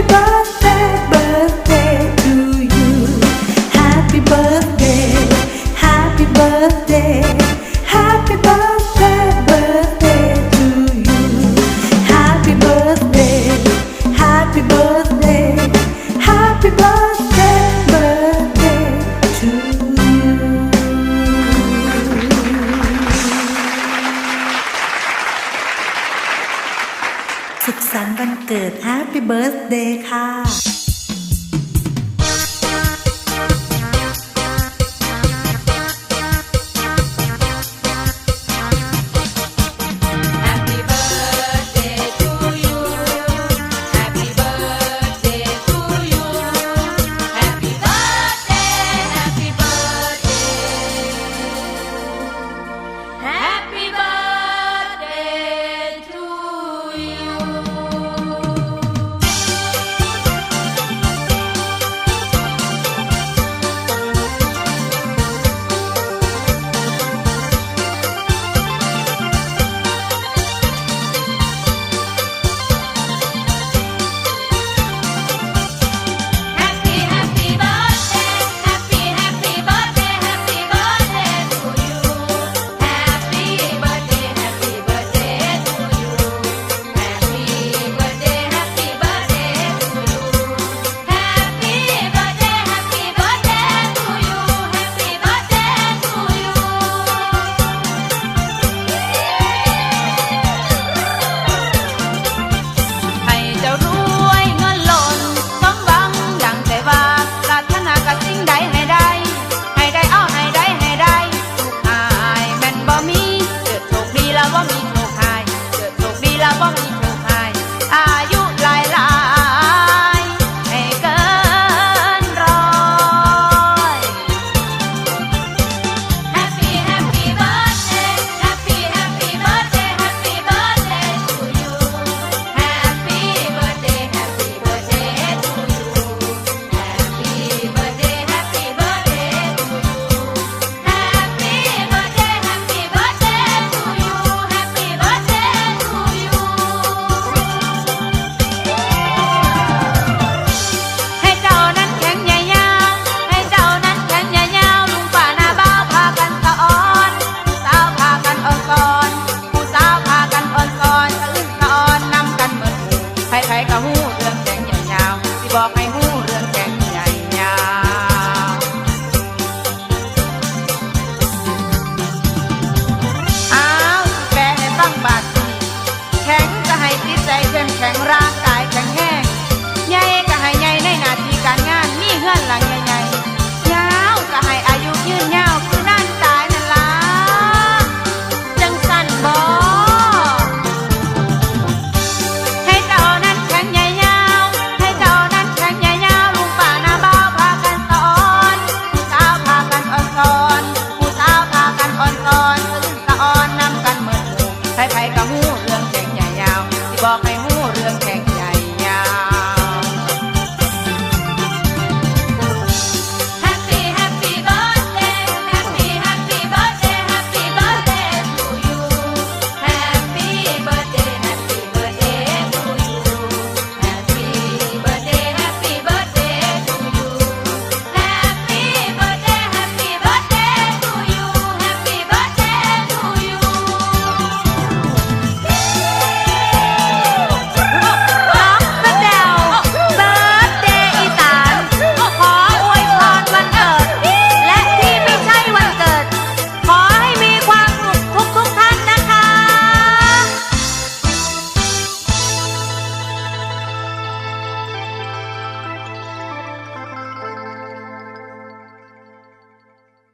everybody สุขสันต์วันเกิด Happy Birthday ค่ะ ออนอนผู้สาวพากันออนอนตื่อ่อนนำกันเหมือนหูไผ่ไผ่กะหูเรื่องแกงยาวยาวสิบอกให้หูเรื่องแกงใหญ่ยาวอาแปลให้ฟังบาดนี้แข็งจะให้จิตใจแข็งรา ใครๆก็หู้เรื่องแข่งใหญ่ยาวที่บอกให้หู้เรื่องแข่ง